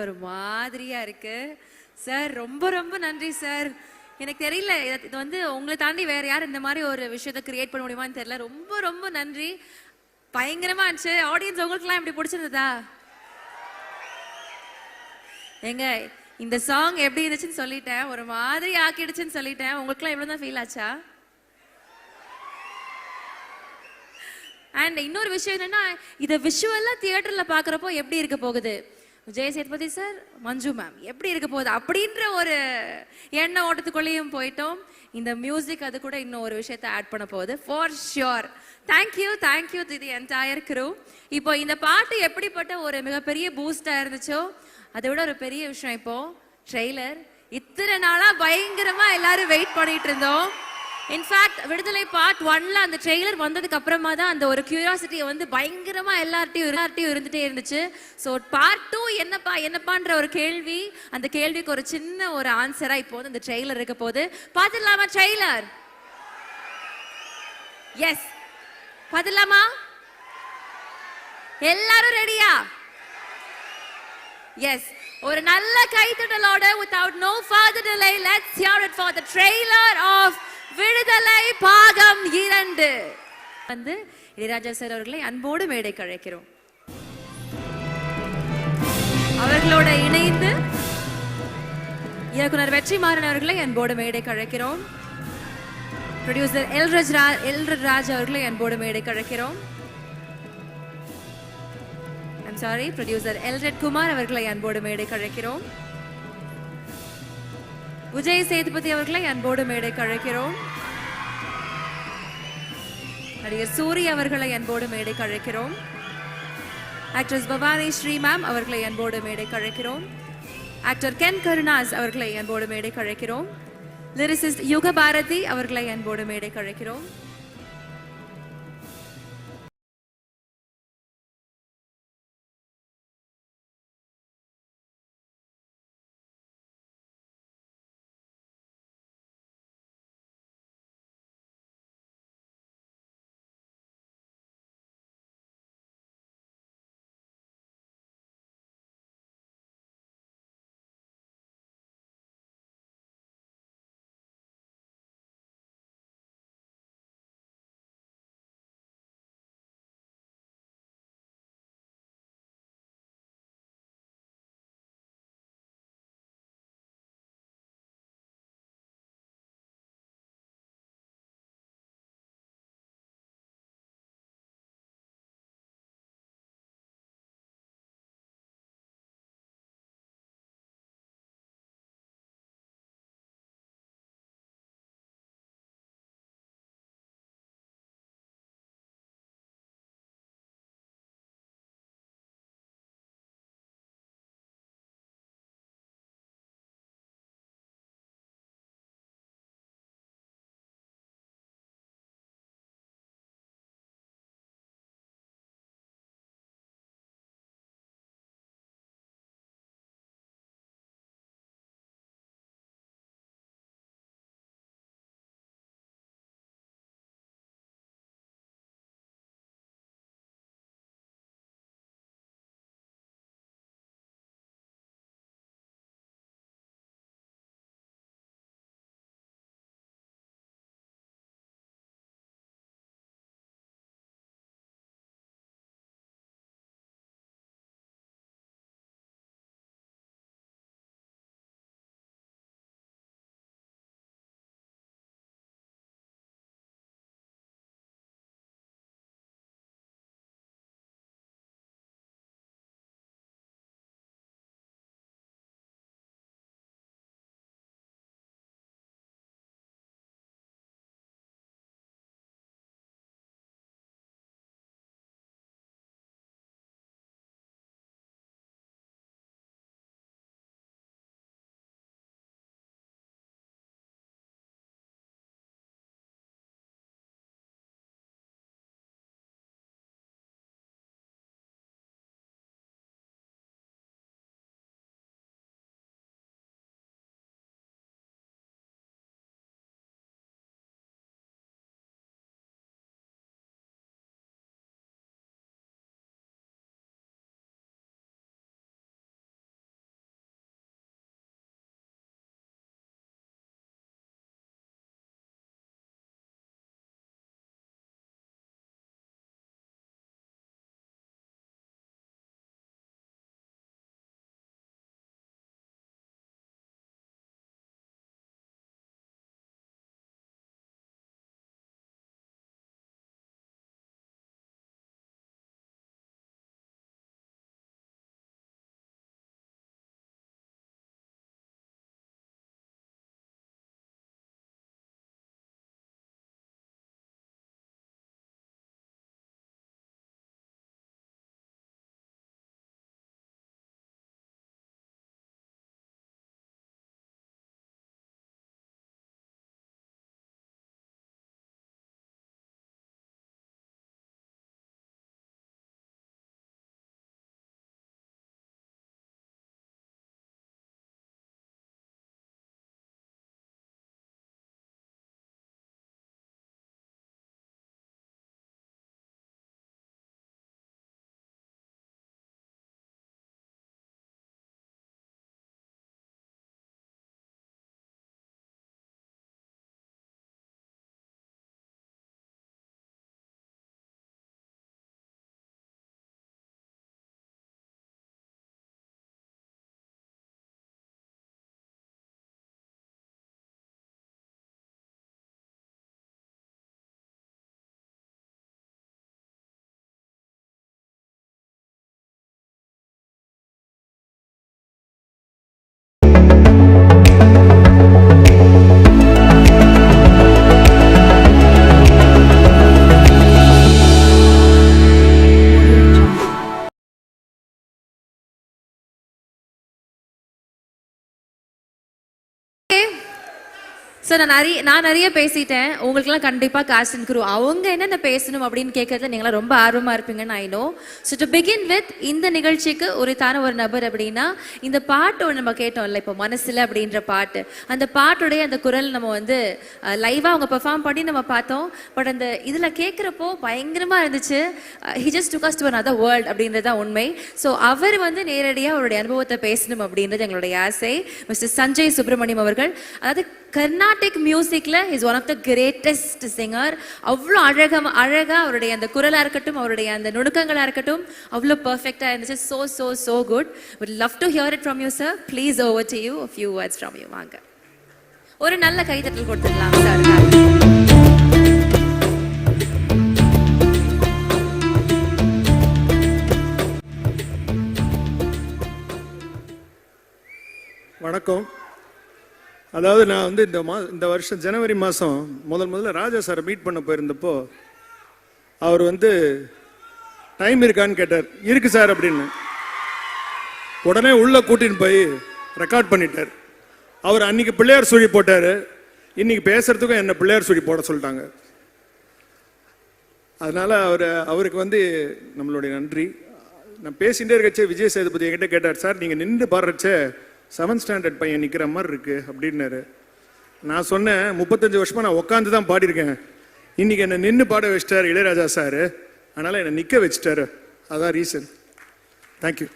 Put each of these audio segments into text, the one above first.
ஒரு மாதிரியா இருக்கு. சார் ரொம்ப ரொம்ப நன்றி சார். எனக்கு தெரியல இது வந்து உங்களை தாண்டி வேற யார் இந்த மாதிரி ஒரு விஷயத்த கிரியேட் பண்ண முடியுமான்னு தெரியல. ரொம்ப ரொம்ப நன்றி. பயங்கரமா இருந்துச்சு. ஆடியன்ஸ் உங்களுக்குலாம் எப்படி பிடிச்சிருந்ததா? ஏங்க இந்த சாங் எப்படி இருந்துச்சுன்னு சொல்லிட்டேன். ஒரு மாதிரி ஆக்கிடுச்சுன்னு சொல்லிட்டேன். உங்களுக்குலாம் எவ்வளோ தான் ஃபீல் ஆச்சா? அண்ட் இன்னொரு விஷயம் என்னன்னா இதை விஷுவலாக தியேட்டரில் பார்க்குறப்போ எப்படி இருக்க போகுது? விஜய் சேதுபதி சார் மஞ்சு மேம் எப்படி இருக்க போகுது? அப்படின்ற ஒரு எண்ண ஓட்டத்துக்குள்ளேயும் போயிட்டோம். இந்த மியூசிக் அது கூட இன்னும் ஒரு விஷயத்தை ஆட் பண்ண போகுது. For sure thank you thank you to the entire crew இப்போ இந்த பாட்டு எப்படிப்பட்ட ஒரு மிகப்பெரிய பூஸ்டாக இருந்துச்சோ அதை விட ஒரு பெரிய விஷயம் இப்போ ட்ரெய்லர் இத்தனை நாளாக பயங்கரமாக எல்லாரும் வெயிட் பண்ணிட்டு இருந்தோம். இன்ஃபேக்ட் விடுதலை பார்ட் ஒன்ல அந்த ட்ரெய்லர் வந்ததுக்கு அப்புறமா தான் அந்த ஒரு கியூரியாசிட்டி வந்து பயங்கரமா எல்லார்ட்டையும் எல்லார்ட்டையும் இருந்துட்டே இருந்துச்சு. ஸோ பார்ட் டூ என்னப்பா என்னப்பான்ற ஒரு கேள்வி அந்த கேள்விக்கு ஒரு சின்ன ஒரு ஆன்சரா இப்போ வந்து அந்த ட்ரெய்லர் இருக்க போகுது. பார்த்துடலாமா ட்ரெய்லர் எஸ் பார்த்துடலாமா? எல்லாரும் ரெடியா எஸ் ஒரு நல்ல கைத்தட்டலோட without no further delay let's hear it for the trailer of Viduthalai பாகம் இரண்டு. வந்து இளையராஜா சார் அவர்களை அன்போடு மேடை கழைக்கிறோம் அவர்களோட இணைந்து இயக்குனர் வெற்றிமாறன் அவர்களை அன்போடு மேடை கழைக்கிறோம் ப்ரொடியூசர் எல்ரஜ் ரா ராஜ் அவர்களை அன்போடு மேடை கழைக்கிறோம் I'm sorry producer Elred Kumar அவர்களை அன்போடு மேடை கழைக்கிறோம் விஜய் சேதுபதி அவர்களை அன்போடு மேடைக்கு அழைக்கிறோம் நடிகர் சூரி அவர்களை அன்போடு மேடைக்கு அழைக்கிறோம் ஆக்ட்ரஸ் பவானி ஸ்ரீ மேம் அவர்களை அன்போடு மேடைக்கு அழைக்கிறோம் ஆக்டர் கென் கருணாஸ் அவர்களை அன்போடு மேடைக்கு அழைக்கிறோம் லிரிசிஸ்ட் யுக பாரதி அவர்களை அன்போடு மேடைக்கு அழைக்கிறோம் ஸோ நான் நிறைய நான் நிறைய பேசிட்டேன். உங்களுக்குலாம் கண்டிப்பாக காஸ்ட் அண்ட் குரூ அவங்க என்னென்ன பேசணும் அப்படின்னு கேட்கறதுல நீங்களாம் ரொம்ப ஆர்வமாக இருப்பீங்கன்னு I know so to begin with இந்த நிகழ்ச்சிக்கு உரித்தான ஒரு நபர் அப்படின்னா இந்த பாட்டு ஒன்று நம்ம கேட்டோம்ல இப்போ மனசில் அப்படின்ற பாட்டு. அந்த பாட்டுடைய அந்த குரல் நம்ம வந்து லைவாக அவங்க பெர்ஃபார்ம் பண்ணி நம்ம பார்த்தோம். பட் அந்த இதில் கேட்குறப்போ பயங்கரமாக இருந்துச்சு. He just to cast one other world அப்படின்றது தான் உண்மை. ஸோ அவர் வந்து நேரடியாக அவருடைய அனுபவத்தை பேசணும் அப்படின்றது எங்களுடைய ஆசை. மிஸ்டர் சஞ்சய் சுப்பிரமணியம் அவர்கள். அதாவது கர்நாடக மியூசிக்ல is one of the greatest singer அவ்வளோ அழகா அழகா அவருடைய அந்த குரலா இருக்கட்டும் அவருடைய அந்த நுணுக்கங்களா இருக்கட்டும் அவ்வளோ பர்ஃபெக்டாக இருந்துச்சு. So so so good with love to hear it from you sir please over to you few words from you வாங்க. ஒரு நல்ல கைத்தட்டல் கொடுத்துடலாம் சார் வணக்கம். அதாவது நான் வந்து இந்த மா இந்த வருஷம் ஜனவரி மாதம் முதல் முதல்ல ராஜா சாரை மீட் பண்ண போயிருந்தப்போ அவர் வந்து டைம் இருக்கான்னு கேட்டார். இருக்கு சார் அப்படின்னு. உடனே உள்ள கூட்டின்னு போய் ரெக்கார்ட் பண்ணிட்டார். அவர் அன்னைக்கு பிள்ளையார் சுழி போட்டார். இன்னைக்கு பேசுறதுக்கும் என்ன பிள்ளையார் சுழி போட சொல்லிட்டாங்க. அதனால அவர் அவருக்கு வந்து நம்மளுடைய நன்றி. நான் பேசிகிட்டே இருக்கச்சே விஜய் சேதுபதி என்கிட்ட கேட்டார் சார் நீங்கள் நின்று பாடுறச்சே செவன்த் ஸ்டாண்டர்ட் பையன் நிற்கிற மாதிரி இருக்கு அப்படின்னாரு. நான் சொன்னேன் முப்பத்தஞ்சு வருஷமா நான் உட்காந்து தான் பாடியிருக்கேன். இன்னைக்கு என்னை நின்று பாட வச்சிட்டாரு இளையராஜா சார். அதனால என்னை நிற்க வச்சிட்டாரு. அதான் reason thank you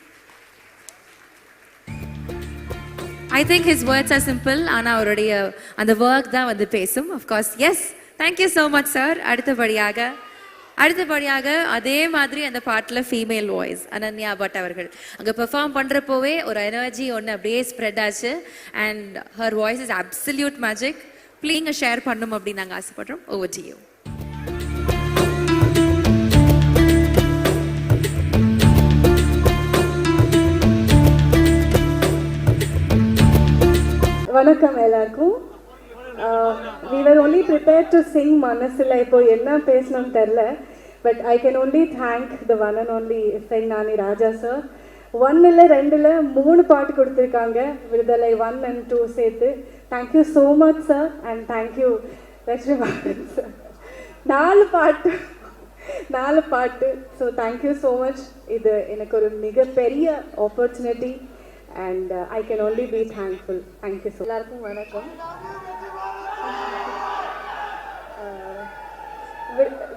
I think his words are simple ஆனால் அவருடைய அந்த ஒர்க் தான் வந்து பேசும். Of course yes thank you so much sir அடுத்தபடியாக அடுத்தபடியாக அதே மாதிரி அந்த பாட்டில் ஃபீமேல் வாய்ஸ் அனன்யா பட் அவர்கள். அங்கே பெர்ஃபார்ம் பண்ணுறப்போவே ஒரு எனர்ஜி ஒன்று அப்படியே ஸ்ப்ரெட் ஆச்சு. And her voice is absolute magic பிளீங்க share பண்ணும் அப்படின்னு நாங்கள் ஆசைப்படுறோம். ஓவர் டு யூ வணக்கம் எல்லாருக்கும். We were only prepare to sing மனசில் இப்போ என்ன பேசணும்னு தெரில but I can only thank the one and only friend Nani Raja sir ஒன்னில் ரெண்டில் மூணு பாட்டு கொடுத்துருக்காங்க. விடுதலை ஒன் அண்ட் டூ சேர்த்து. Thank you so much sir and thank you Vetrimaaran sir நாலு பாட்டு நாலு பாட்டு. ஸோ தேங்க்யூ ஸோ மச் இது எனக்கு ஒரு மிகப்பெரிய opportunity and I can only be thankful thank you so எல்லாருக்கும் வணக்கம் அஹ், வி-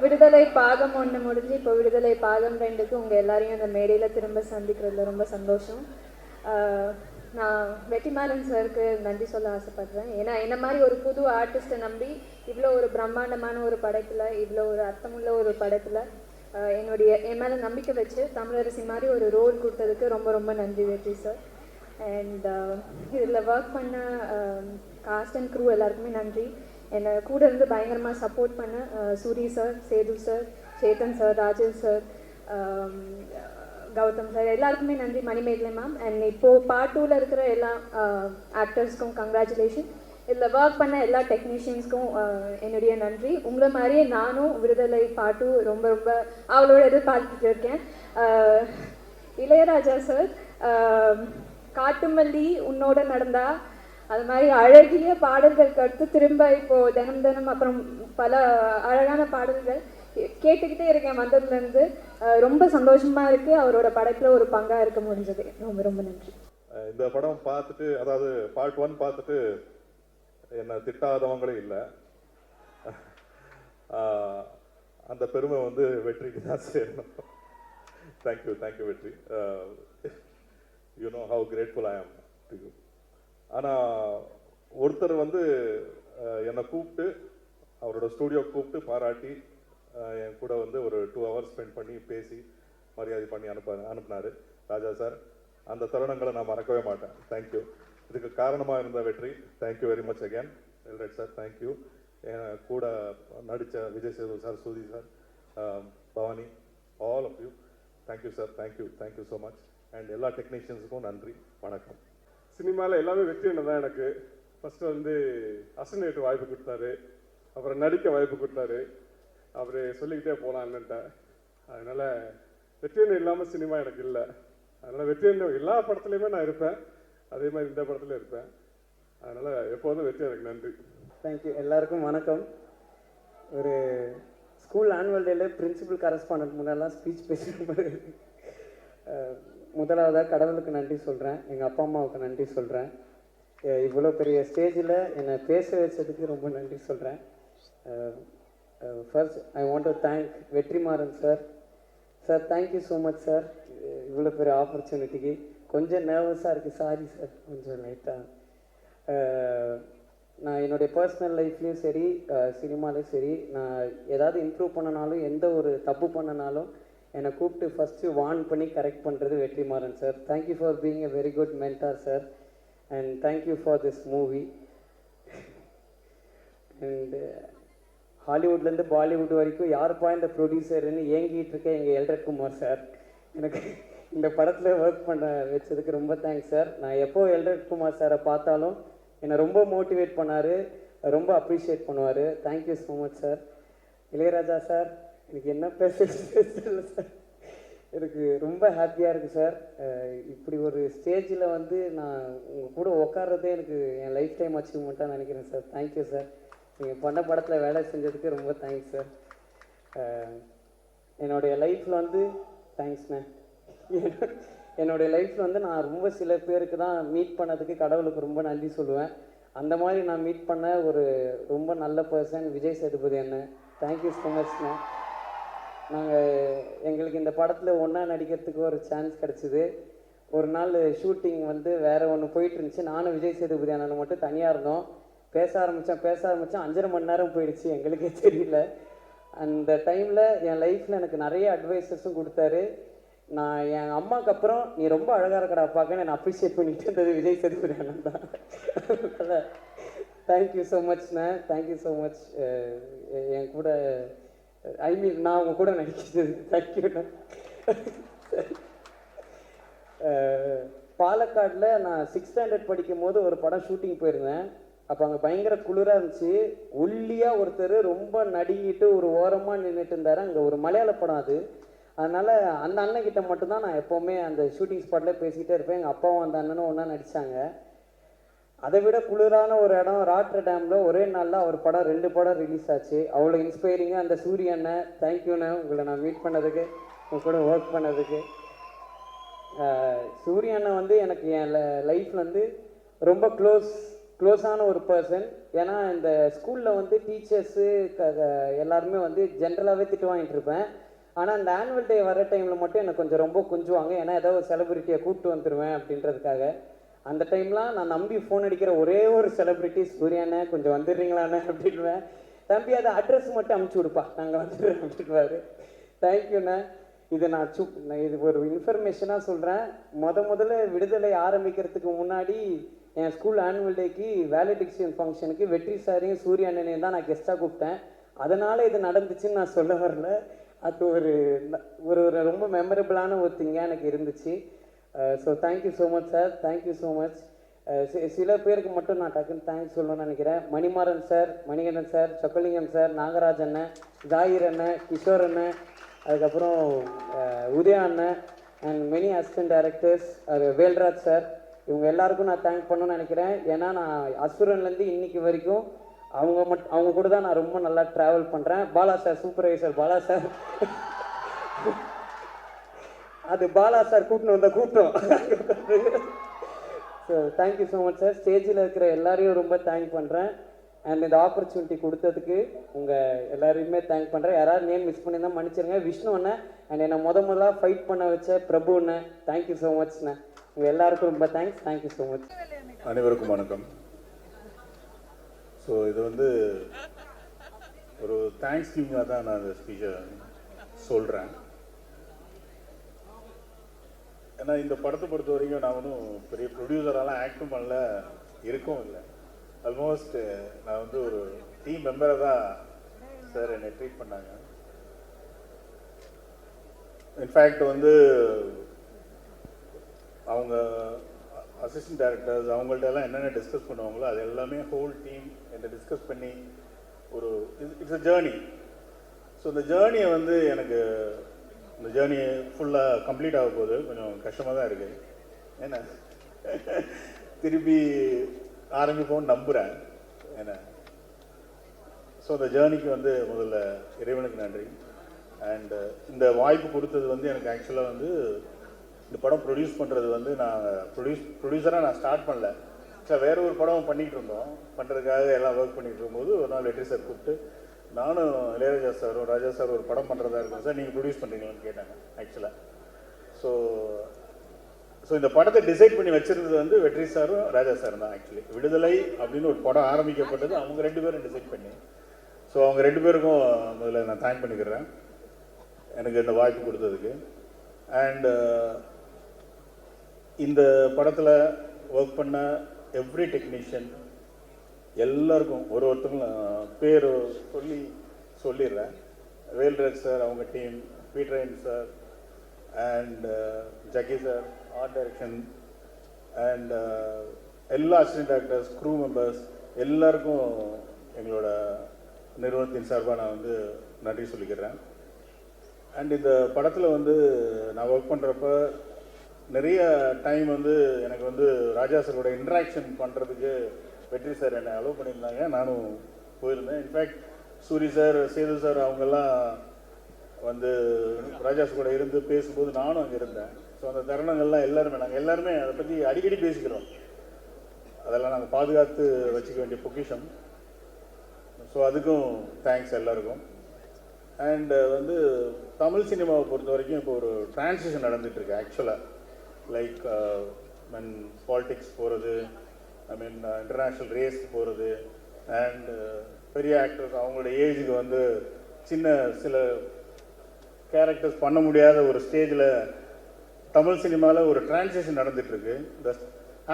விடுதலை பாகம் ஒன்று முடிஞ்சு இப்போ விடுதலை பாகம் ரெண்டுக்கு உங்கள் எல்லாரையும் அந்த மேடையில் திரும்ப சந்திக்கிறதுல ரொம்ப சந்தோஷம். நான் வெற்றிமாறன் சாருக்கு நன்றி சொல்ல ஆசைப்படுறேன். ஏன்னா என்ன மாதிரி ஒரு புது ஆர்டிஸ்ட்டை நம்பி இவ்வளோ ஒரு பிரம்மாண்டமான ஒரு படைப்பில் இவ்வளோ ஒரு அர்த்தமுள்ள ஒரு படைப்பில் என்னுடைய என் மேலே நம்பிக்கை வச்சு தமிழரசி மாதிரி ஒரு ரோல் கொடுத்ததுக்கு ரொம்ப ரொம்ப நன்றி வெற்றி சார் அண்ட் இதில் ஒர்க் பண்ண காஸ்ட் அண்ட் க்ரூ எல்லாருக்குமே நன்றி. என்னை கூட இருந்து பயங்கரமாக சப்போர்ட் பண்ண Soori sir Sethu sir Chetan sir Rajesh sir Gautham sir எல்லாருக்குமே நன்றி மணிமேகலை மேம் அண்ட் இப்போது பார்ட் டூவில் இருக்கிற எல்லா ஆக்டர்ஸ்க்கும் கங்க்ராச்சுலேஷன் இதில் ஒர்க் பண்ண எல்லா டெக்னீஷியன்ஸ்க்கும் என்னுடைய நன்றி. உங்களை மாதிரியே நானும் விடுதலை பாட்டு ரொம்ப ரொம்ப அவளோட எதிர்பார்த்துட்டு இருக்கேன். இளையராஜா சார் காட்டுமல்லி உன்னோட நடந்தால் அது மாதிரி அழகிய பாடல்களுக்கு அடுத்து திரும்ப இப்போ தினம் தினம் அப்புறம் பல அழகான பாடல்கள் கே- கேட்டுக்கிட்டே இருக்கேன் வந்ததுலேருந்து. அஹ், ரொம்ப சந்தோஷமா இருக்கு. அவரோட படைப்புல ஒரு பங்கா இருக்க முடிஞ்சது. ரொம்ப ரொம்ப நன்றி. இந்த படம் பார்த்துட்டு அதாவது பார்ட் ஒன் பார்த்துட்டு என்னை திட்டாதவங்களே இல்லை. அந்த பெருமை வந்து வெற்றிக்கு தான் சேரணும். Thank you thank you Vetri. You know how grateful I am ஆனால் ஒருத்தர் வந்து என்னை கூப்பிட்டு அவரோட ஸ்டூடியோ கூப்பிட்டு பாராட்டி என் கூட வந்து ஒரு டூ ஹவர்ஸ் ஸ்பெண்ட் பண்ணி பேசி மரியாதை பண்ணி அனுப்ப அனுப்புனாரு. ராஜா சார் அந்த தருணங்களை நான் மறக்கவே மாட்டேன். தேங்க்யூ இதுக்கு காரணமாக இருந்த Vetri. Thank you very much again Elred sir thank you என் கூட நடித்த Vijay Sethu sir Sudhi sir Bhavani all of you thank you sir thank you thank you so much and எல்லா டெக்னீஷியன்ஸுக்கும் நன்றி. வணக்கம். சினிமாவில் எல்லாமே வெற்றி என்ன தான் எனக்கு. ஃபஸ்ட்டு வந்து அசனேட் வாய்ப்பு கொடுத்தாரு. அப்புறம் நடிக்க வாய்ப்பு கொடுத்தாரு. அவர் சொல்லிக்கிட்டே போகலாம் அண்ணன்ட்ட அதனால் வெற்றியன் இல்லாமல் சினிமா எனக்கு இல்லை. அதனால் வெற்றியன் எல்லா படத்துலையுமே நான் இருப்பேன். அதே மாதிரி இந்த படத்துலையும் இருப்பேன். அதனால் எப்போதும் வெற்றி எனக்கு நன்றி. தேங்க்யூ எல்லாருக்கும் வணக்கம். ஒரு ஸ்கூல் ஆனுவல் டேல பிரின்சிபல் கரஸ்பாண்ட் முன்னெல்லாம் ஸ்பீச் பேசுகிற முதலாவதாக கடவுளுக்கு நன்றி சொல்கிறேன் எங்கள் அப்பா அம்மாவுக்கு நன்றி சொல்கிறேன் இவ்வளோ பெரிய ஸ்டேஜில் என்னை பேச வச்சதுக்கு ரொம்ப நன்றி சொல்கிறேன் first I want to thank Vetrimaaran sir sir thank you so much sir இவ்வளோ பெரிய ஆப்பர்ச்சுனிட்டிக்கு கொஞ்சம் நர்வஸாக இருக்குது சாரி சார் கொஞ்சம் லைட்டாக நான் என்னுடைய பர்சனல் லைஃப்லேயும் சரி சினிமாலையும் சரி நான் ஏதாவது இம்ப்ரூவ் பண்ணனாலும் எந்த ஒரு தப்பு பண்ணனாலும் என்னை கூப்பிட்டு ஃபஸ்ட்டு வார்ன் பண்ணி கரெக்ட் பண்ணுறது Vetrimaaran sir thank you for being a very good mentor sir and thank you for this movie and ஹாலிவுட்லேருந்து Bollywood வரைக்கும் யாருப்பா இந்த ப்ரொடியூசர்னு ஏங்கிட்டு இருக்க எங்கள் எல்ரட் குமார் சார் எனக்கு இந்த படத்தில் ஒர்க் பண்ண வச்சதுக்கு ரொம்ப தேங்க்ஸ் சார் நான் எப்போ எல்ரட் குமார் சாரை பார்த்தாலும் என்னை ரொம்ப மோட்டிவேட் பண்ணார் ரொம்ப அப்ரிஷியேட் பண்ணுவார். Thank you so much sir Ilaiyaraaja sir எனக்கு என்ன பேசுறது சார். எனக்கு ரொம்ப ஹாப்பியாக இருக்குது சார். இப்படி ஒரு ஸ்டேஜில் வந்து நான் உங்கள் கூட உட்கார்றதே எனக்கு என் லைஃப் டைம் அச்சீவ்மெண்ட்டாக நினைக்கிறேன் சார். Thank you sir. நீங்கள் பண்ண படத்தில் வேலை செஞ்சதுக்கு ரொம்ப தேங்க்ஸ் சார். என்னுடைய லைஃப்பில் வந்து தேங்க்ஸ்ண்ணே என்னுடைய லைஃப்பில் வந்து நான் ரொம்ப சில பேருக்கு தான் மீட் பண்ணதுக்கு கடவுளுக்கு ரொம்ப நன்றி சொல்லுவேன். அந்த மாதிரி நான் மீட் பண்ண ஒரு ரொம்ப நல்ல பர்சன் விஜய் சேதுபதி அண்ணன். தேங்க்யூ ஸோ மச்ண்ணே நாங்கள் எங்களுக்கு இந்த படத்தில் ஒன்றா நடிக்கிறதுக்கு ஒரு சான்ஸ் கிடச்சிது. ஒரு நாள் ஷூட்டிங் வந்து வேறு ஒன்று போயிட்டு இருந்துச்சு. நானும் விஜய் சேதுபதி அண்ணன் மட்டும் தனியாக இருந்தோம். பேச ஆரம்பித்தோம் பேச ஆரம்பித்தோம் அஞ்சரை மணி நேரம் போயிடுச்சு. எங்களுக்கே தெரியல. அந்த டைமில் என் லைஃப்பில் எனக்கு நிறைய அட்வைசஸும் கொடுத்தாரு. நான் என் அம்மாவுக்கு அப்புறம் நீ ரொம்ப அழகாக இருக்கடா பார்க்க நான் அப்ரிஷியேட் பண்ணிட்டு இருந்தது விஜய் சேதுபதி அண்ணன் தான். தேங்க்யூ ஸோ மச்ண்ணே தேங்க்யூ ஸோ மச் என் கூட ஐ மீன் நான் அவங்க கூட நடிக்கிறது தேங்க்யூண்ணா பாலக்காடில் நான் சிக்ஸ் ஸ்டாண்டர்ட் படிக்கும் போது ஒரு படம் ஷூட்டிங் போயிருந்தேன். அப்போ அங்கே பயங்கர குளிராக இருந்துச்சு. ஒல்லியாக ஒருத்தர் ரொம்ப நடுங்கிட்டு ஒரு ஓரமாக நின்றுட்டு இருந்தார். அங்கே ஒரு மலையாள படம் அது. அதனால் அந்த அண்ணன் கிட்ட மட்டும்தான் நான் எப்போவுமே அந்த ஷூட்டிங் ஸ்பாட்டில் பேசிக்கிட்டே இருப்பேன். எங்கள் அப்பாவும் அந்த அண்ணனும் ஒன்றா நடித்தாங்க அதை விட குளிரான ஒரு இடம் ராட்ரு டேம்ல ஒரே நாளில் அவர் படம் ரெண்டு படம் ரிலீஸ் ஆச்சு. அவ்வளோ இன்ஸ்பைரிங்காக அந்த சூரிய அண்ணன் தேங்க்யூண்ணே உங்களை நான் மீட் பண்ணதுக்கு உங்க கூட ஒர்க் பண்ணதுக்கு. ஆஹ் சூரிய அண்ணன் வந்து எனக்கு என் லைஃப்ல வந்து ரொம்ப க்ளோஸ் க்ளோஸான ஒரு பர்சன் ஏன்னா இந்த ஸ்கூலில் வந்து டீச்சர்ஸு எல்லாருமே வந்து ஜென்ரலாகவே திட்டு வாங்கிட்டு இருப்பேன். ஆனால் இந்த ஆனுவல் டே வர டைமில் மட்டும் எனக்கு கொஞ்சம் ரொம்ப கொஞ்சுவாங்க. ஏன்னா ஏதோ ஒரு செலிபிரிட்டியை கூப்பிட்டு வந்துடுவேன் அப்படின்றதுக்காக. அந்த டைம்லாம் நான் நம்பி ஃபோன் அடிக்கிற ஒரே ஒரு செலிப்ரிட்டி சூர்யாண்ணே கொஞ்சம் வந்துடுறீங்களாண்ணே அப்படின்வேன் தம்பி அதை அட்ரஸ் மட்டும் அமுச்சு விடுப்பா. நாங்கள் வந்துடுறோம் அப்படின்வாரு தேங்க்யூண்ணே இது நான் சு நான் இது ஒரு இன்ஃபர்மேஷனாக சொல்கிறேன் முத முதல்ல விடுதலை ஆரம்பிக்கிறதுக்கு முன்னாடி என் ஸ்கூல் ஆனுவல் டேக்கு வேலடிக்ஷன் ஃபங்க்ஷனுக்கு வெற்றி சாரையும் சூரிய அண்ணனையும் தான் நான் கெஸ்ட்டாக கூப்பிட்டேன். அதனால் இது நடந்துச்சுன்னு நான் சொல்ல வரல. அது ஒரு ஒரு ஒரு ரொம்ப மெமரபிளான ஒரு திங்காக எனக்கு இருந்துச்சு. So thank you so much sir thank you so much சில பேருக்கு மட்டும் நான் டக்குன்னு தேங்க்ஸ் சொல்லணும்னு நினைக்கிறேன். Manimaran sir Manikandan sir Chockalingam sir Nagaraj அண்ணன் ஜாகிர் அண்ணன் கிஷோர் அண்ணன் அதுக்கப்புறம் uh, உதயா அண்ணன் அண்ட் மெனி அசிஸ்டன்ட் டைரக்டர்ஸ் அது வேல்ராஜ் சார் இவங்க எல்லாருக்கும் நான் தேங்க் பண்ணணும்னு நினைக்கிறேன். ஏன்னா நான் அசுரன்லேருந்து இன்னைக்கு வரைக்கும் அவங்க மட் அவங்க கூட தான் நான் ரொம்ப நல்லா ட்ராவல் பண்ணுறேன் Bala sir supervisor Bala sir அது பாலா சார் கூட்டின்னு வந்த கூட்டம். So thank you so much sir ஸ்டேஜில் இருக்கிற எல்லாரையும் ரொம்ப தேங்க் பண்ணுறேன் அண்ட் இந்த ஆப்பர்ச்சுனிட்டி கொடுத்ததுக்கு உங்கள் எல்லாரையுமே தேங்க் பண்ணுறேன் யாராவது நேம் மிஸ் பண்ணியிருந்தா மன்னிச்சிருங்க. விஷ்ணு அண்ணன் அண்ட் என்னை முத முதலாக ஃபைட் பண்ண வச்ச பிரபு அண்ணன் தேங்க்யூ ஸோ மச்ண்ணே உங்கள் எல்லாருக்கும் ரொம்ப தேங்க்ஸ் தேங்க்யூ ஸோ மச் அனைவருக்கும் வணக்கம். ஸோ இது வந்து ஒரு தேங்க்ஸ் கிவிங்காக தான் நான் இந்த ஸ்பீச்சை சொல்கிறேன் ஏன்னா இந்த படத்தை பொறுத்த வரைக்கும் நான் ஒன்றும் பெரிய ப்ரொடியூசரெல்லாம் ஆக்டும் பண்ணல இருக்கவும் இல்லை. ஆல்மோஸ்ட் நான் வந்து ஒரு டீம் மெம்பரை தான் சார் என்னை ட்ரீட் பண்ணாங்க. இன்ஃபேக்ட் வந்து அவங்க அசிஸ்டன்ட் டைரக்டர்ஸ் அவங்கள்ட்ட எல்லாம் என்னென்ன டிஸ்கஸ் பண்ணுவாங்களோ அது எல்லாமே ஹோல் டீம் என்கிட்ட டிஸ்கஸ் பண்ணி ஒரு இட்ஸ் அ ஜேர்னி ஸோ இந்த ஜேர்னியை வந்து எனக்கு இந்த ஜேர்னி ஃபுல்லாக கம்ப்ளீட் ஆக போகுது கொஞ்சம் கஷ்டமாக தான் இருக்குது ஏன்னா திருப்பி ஆரம்பிப்போம்னு நம்புகிறேன் ஏன்னா ஸோ அந்த ஜேர்னிக்கு வந்து முதல்ல இறைவனுக்கு நன்றி. அண்டு இந்த வாய்ப்பு கொடுத்தது வந்து எனக்கு ஆக்சுவலாக வந்து இந்த படம் ப்ரொடியூஸ் பண்ணுறது வந்து நான் ப்ரொடியூஸ் ப்ரொடியூசராக நான் ஸ்டார்ட் பண்ணல. ஆக்சுவலாக வேற ஒரு படம் பண்ணிகிட்டு இருந்தோம். பண்ணுறதுக்காக எல்லாம் ஒர்க் பண்ணிகிட்டு இருக்கும்போது ஒரு நாள் வெற்றி சார் கூப்பிட்டு நானும் இளையராஜா சாரும் ராஜா சார் ஒரு படம் பண்ணுறதா இருக்கும் சார். நீங்கள் ப்ரொடியூஸ் பண்ணுறீங்களான்னு கேட்டாங்க ஆக்சுவலாக ஸோ ஸோ இந்த படத்தை டிசைட் பண்ணி வச்சுருந்தது வந்து வெற்றி சாரும் ராஜா சார் தான் ஆக்சுவலி விடுதலை அப்படின்னு ஒரு படம் ஆரம்பிக்கப்பட்டது அவங்க ரெண்டு பேரும் டிசைட் பண்ணி. ஸோ அவங்க ரெண்டு பேருக்கும் முதல்ல நான் தேங்க் பண்ணிக்கிறேன். எனக்கு இந்த வாய்ப்பு கொடுத்ததுக்கு. அண்டு இந்த படத்தில் ஒர்க் பண்ண எவ்ரி டெக்னீஷியன் எல்லாருக்கும் ஒரு ஒருத்தரும் நான் பேர் சொல்லி சொல்லிடுறேன். வேல்ராஜ் சார் அவங்க team Peter Hein sir and Jakki sir art direction and எல்லா அசிஸ்டன்ட் டாக்டர்ஸ் க்ரூ மெம்பர்ஸ் எல்லாருக்கும் எங்களோட நிறுவனத்தின் சார்பாக நான் வந்து நன்றி சொல்லிக்கிறேன். அண்ட் இந்த படத்தில் வந்து நான் ஒர்க் பண்ணுறப்ப நிறைய டைம் வந்து எனக்கு வந்து ராஜா சாரோட இன்ட்ராக்ஷன் பண்ணுறதுக்கு வெற்றி சார் என்னை அலோவ் பண்ணியிருந்தாங்க. நானும் போயிருந்தேன். In fact Soori sir Sethu sir அவங்கெல்லாம் வந்து ராஜாஸ் கூட இருந்து பேசும்போது நானும் அங்கே இருந்தேன். ஸோ அந்த தருணங்கள்லாம் எல்லாருமே நாங்கள் எல்லாருமே அதை பற்றி அடிக்கடி பேசிக்கிறோம். அதெல்லாம் நாங்கள் பாதுகாத்து வச்சுக்க வேண்டிய பொக்கிஷம். ஸோ அதுக்கும் தேங்க்ஸ் எல்லாருக்கும். அண்டு வந்து தமிழ் சினிமாவை பொறுத்த வரைக்கும் இப்போ ஒரு டிரான்சிஷன் நடந்துகிட்ருக்கு ஆக்சுவலாக லைக் மென் பாலிடிக்ஸ் போகிறது ஐ மீன் இன்டர்நேஷ்னல் ரேஸ் போகிறது அண்ட் பெரிய ஆக்டர்ஸ் அவங்களோட ஏஜுக்கு வந்து சின்ன சில கேரக்டர்ஸ் பண்ண முடியாத ஒரு ஸ்டேஜில் தமிழ் சினிமாவில் ஒரு டிரான்சேஷன் நடந்துகிட்ருக்கு இந்த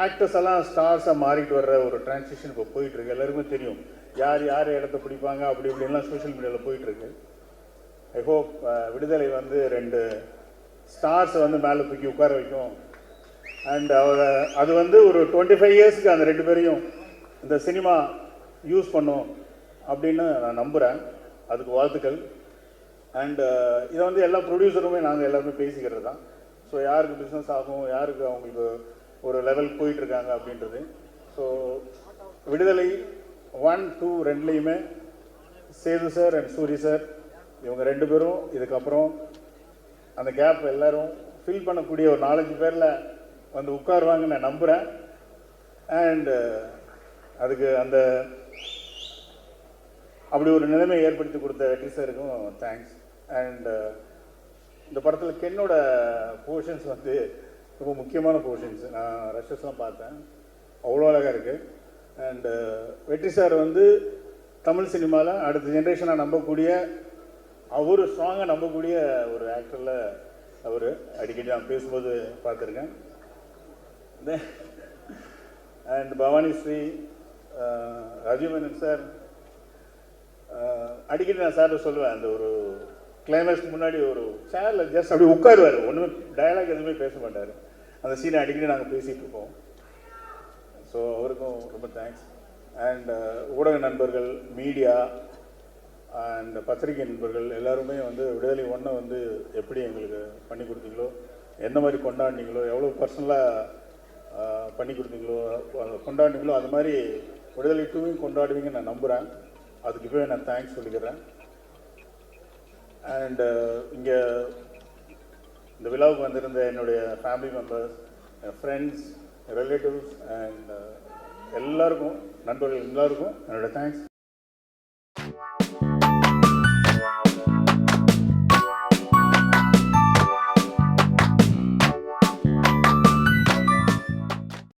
ஆக்டர்ஸ் எல்லாம் ஸ்டார்ஸாக மாறிட்டு வர்ற ஒரு டிரான்சேஷன் இப்போ போயிட்டுருக்கு. எல்லாருக்குமே தெரியும். யார் யார் இடத்த பிடிப்பாங்க அப்படி இப்படின்லாம் சோஷியல் மீடியாவில் போயிட்டுருக்கு. ஐ ஹோப் uh, விடுதலை வந்து ரெண்டு ஸ்டார்ஸை வந்து மேலே தூக்கி உட்கார வைக்கும். அண்ட் அவர் uh, அது வந்து ஒரு டுவெண்ட்டி ஃபைவ் இயர்ஸ்க்கு அந்த ரெண்டு பேரையும் இந்த சினிமா யூஸ் பண்ணும் அப்படின்னு நான் நம்புகிறேன் அதுக்கு வாழ்த்துக்கள். அண்டு uh, இதை வந்து எல்லா ப்ரொடியூசருமே நாங்கள் எல்லாருமே பேசிக்கிறது தான். ஸோ யாருக்கு பிஸ்னஸ் ஆகும் யாருக்கு அவங்களுக்கு ஒரு லெவல் போயிட்டுருக்காங்க அப்படின்றது. ஸோ விடுதலை ஒன் டூ ரெண்டுலேயுமே Sethu sir and Soori sir இவங்க ரெண்டு பேரும் இதுக்கப்புறம் அந்த கேப் எல்லோரும் ஃபில் பண்ணக்கூடிய ஒரு நாலஞ்சு பேரில் வந்து உட்காருவாங்கன்னு நான் நம்புகிறேன் அண்டு uh, அதுக்கு அந்த அப்படி ஒரு நிலைமையை ஏற்படுத்தி கொடுத்த வெற்றி சாருக்கும் தேங்க்ஸ் அண்டு uh, இந்த படத்தில் கென்னோட போர்ஷன்ஸ் வந்து ரொம்ப முக்கியமான போர்ஷன்ஸ் நான் ரஷஸ்லாம் பார்த்தேன். அவ்வளோ அழகாக இருக்குது அண்டு uh, வெற்றி சார் வந்து தமிழ் சினிமாவில் அடுத்த ஜென்ரேஷனாக நம்பக்கூடிய அவர் ஸ்ட்ராங்காக நம்பக்கூடிய ஒரு ஆக்டரில் அவர் அடிக்கடி நான் பேசும்போது பார்த்துருக்கேன். அண்ட் பவானி ஸ்ரீ ரஜிமேனன் சார் அடிக்கடி நான் சார் சொல்லுவேன் அந்த ஒரு கிளைமேக்ஸ்க்கு முன்னாடி ஒரு சேரில் ஜஸ்ட் அப்படி உட்காருவார். ஒன்றுமே டயலாக் எதுவுமே பேச மாட்டார். அந்த சீனை அடிக்கடி நாங்கள் பேசிகிட்டு இருப்போம். ஸோ அவருக்கும் ரொம்ப தேங்க்ஸ் அண்ட் uh, ஊடக நண்பர்கள் மீடியா அண்ட் பத்திரிகை நண்பர்கள் எல்லாருமே வந்து விடுதலை ஒன்றை வந்து எப்படி எங்களுக்கு பண்ணி கொடுத்தீங்களோ எந்த மாதிரி கொண்டாடினீங்களோ எவ்வளோ பர்சனலாக பண்ணி கொடுத்தீங்களோ அதை அது மாதிரி விடுதலை டூவையும் கொண்டாடுவீங்க நான் நம்புகிறேன் அதுக்கு போய் நான் தேங்க்ஸ் சொல்லிக்கிறேன். அண்டு இங்கே இந்த விழாவுக்கு வந்திருந்த என்னுடைய family members friends relatives and எல்லாருக்கும் நண்பர்கள் எல்லாருக்கும் என்னோடய தேங்க்ஸ்